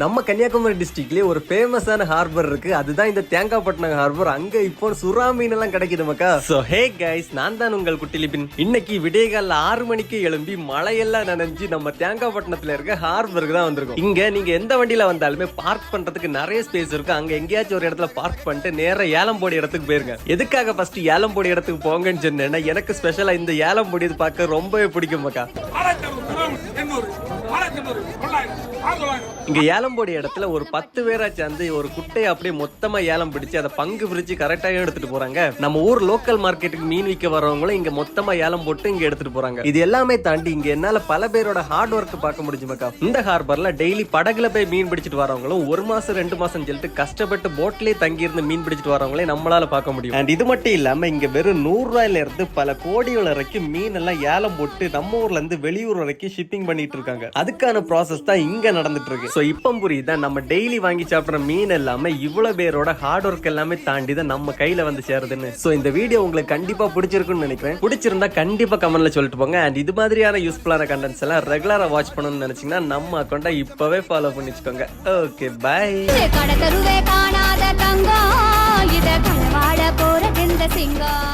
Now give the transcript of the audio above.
நம்ம கன்னியாகுமரி டிஸ்ட்ரிக்ட்லேயே ஒரு ஃபேமஸான ஹார்பர் இருக்குது அதுதான் இந்த தேங்காய்பட்டினம் ஹார்பர் அங்கே இப்போ சுறா மீன் எல்லாம் கிடைக்குது மக்கா. ஸோ ஹே கைஸ் நான் தான் உங்கள் குட்டிலிபின் இன்னைக்கு விடியகால ஆறு மணிக்கு எழும்பி மழையெல்லாம் நனைஞ்சு நம்ம தேங்காய்பட்டினத்தில் இருக்க ஹார்பருக்கு தான் வந்திருக்கும். இங்கே நீங்கள் எந்த வண்டியில் வந்தாலுமே பார்க் பண்ணுறதுக்கு நிறைய ஸ்பேஸ் இருக்கும் அங்கே எங்கேயாச்சும் ஒரு இடத்துல பார்க் பண்ணிட்டு நேராக ஏலம்போடி இடத்துக்கு போயிருங்க. எதுக்காக ஃபர்ஸ்ட் ஏலம்போடி இடத்துக்கு போங்கன்னு சொன்னேன்னா எனக்கு ஸ்பெஷலாக இந்த ஏலம்போடி பார்க்க ரொம்பவே பிடிக்கும் மக்கா. இங்கே ஏலம் போடிய இடத்துல ஒரு பத்து பேரா சேர்ந்து ஒரு குட்டையை அப்படியே மொத்தமா ஏலம் பிடிச்சு அதை பங்கு பிரிச்சு கரெக்டாக எடுத்துட்டு போறாங்க. நம்ம ஊர் லோக்கல் மார்க்கெட்டுக்கு மீன் விற்க வரவங்களும் இங்க மொத்தமா ஏலம் போட்டு இங்க எடுத்துட்டு போறாங்க. இது எல்லாமே தாண்டி இங்க என்னால பல பேரோட ஹார்ட் ஒர்க் பார்க்க முடிஞ்சு மக்கா. இந்த ஹார்பர்ல டெய்லி படகுல போய் மீன் பிடிச்சிட்டு வரவங்களும் ஒரு மாசம் ரெண்டு மாசம் சொல்லிட்டு கஷ்டப்பட்டு போட்லயே தங்கி இருந்து மீன் பிடிச்சிட்டு வரவங்களே நம்மளால பார்க்க முடியும். அண்ட் இது மட்டும் இல்லாம இங்க வெறும் நூறு ரூபாயில இருந்து பல கோடி வரைக்கும் மீன் எல்லாம் ஏலம் போட்டு நம்ம ஊர்ல இருந்து வெளியூர் வரைக்கும் ஷிப்பிங் பண்ணிட்டு இருக்காங்க. அதுக்கு அதுக்கான ப்ராசஸ் தான் இங்க நடந்துட்டு இருக்கு சோ இப்போ புரியுதா? நம்ம டெய்லி வாங்கி சாப்பிடுற மீன் எல்லாமே இவ்வளவு பேரோட ஹார்ட் ஒர்க் எல்லாமே தாண்டி தான் நம்ம கையில வந்து சேருதுன்னு. சோ இந்த வீடியோ உங்களுக்கு கண்டிப்பா பிடிச்சிருக்கும்னு நினைக்கிறேன். பிடிச்சிருந்தா கண்டிப்பா கமெண்ட்ல சொல்லிட்டு போங்க. அண்ட் இது மாதிரியான யூஸ்ஃபுல்லான கண்டென்ட்ஸ் எல்லாம் ரெகுலரா வாட்ச் பண்ணணும்னு நினைச்சீங்கன்னா நம்ம அக்கௌண்ட்டை இப்பவே ஃபாலோ பண்ணி வச்சுக்கோங்க ஓகே பை கடத்தருவே காணாத தங்கம். இத கணவாட போற இந்த சிங்கம்.